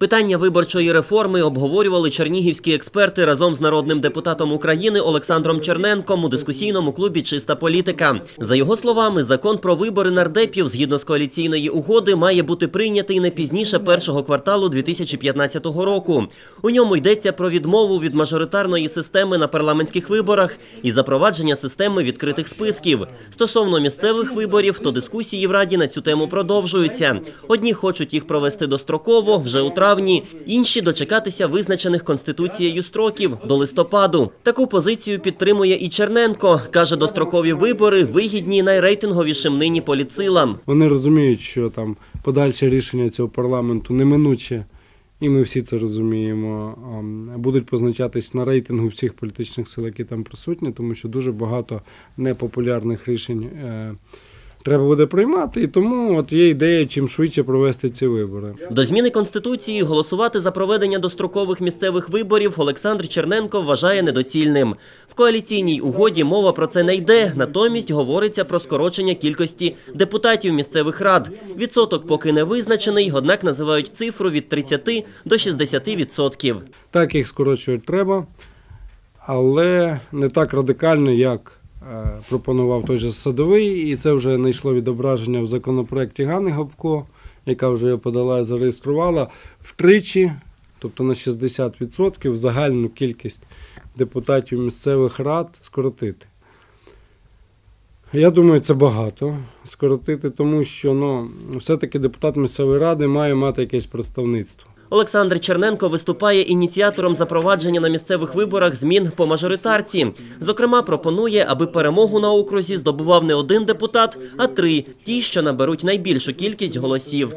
Питання виборчої реформи обговорювали чернігівські експерти разом з народним депутатом України Олександром Черненком у дискусійному клубі Чиста політика. За його словами, закон про вибори нардепів згідно з коаліційної угоди має бути прийнятий не пізніше першого кварталу 2015 року. У ньому йдеться про відмову від мажоритарної системи на парламентських виборах і запровадження системи відкритих списків. Стосовно місцевих виборів, то дискусії в раді на цю тему продовжуються. Одні хочуть їх провести достроково вже у травні, інші дочекатися визначених конституцією строків до листопаду. Таку позицію підтримує і Черненко. каже, дострокові вибори вигідні найрейтинговішим нині політсилам. Вони розуміють, що там подальше рішення цього парламенту неминуче, і ми всі це розуміємо, будуть позначатись на рейтингу всіх політичних сил, які там присутні, тому що дуже багато непопулярних рішень е, треба буде приймати. І тому от є ідея, чим швидше провести ці вибори. До зміни конституції голосувати за проведення дострокових місцевих виборів Олександр Черненко вважає недоцільним. В коаліційній угоді мова про це не йде. Натомість говориться про скорочення кількості депутатів місцевих рад. Відсоток поки не визначений, однак називають цифру від 30 до 60 відсотків. Так їх скорочувати треба, але не так радикально, як пропонував той же садовий, і це вже знайшло відображення в законопроекті Гани Гопко, яка вже його подала і зареєструвала втричі, тобто на 60% загальну кількість депутатів місцевих рад скоротити. Я думаю, це багато скоротити, тому що ну, все-таки депутат місцевої ради має мати якесь представництво. Олександр Черненко виступає ініціатором запровадження на місцевих виборах змін по мажоритарці. Зокрема, пропонує, аби перемогу на окрузі здобував не один депутат, а три ті, що наберуть найбільшу кількість голосів.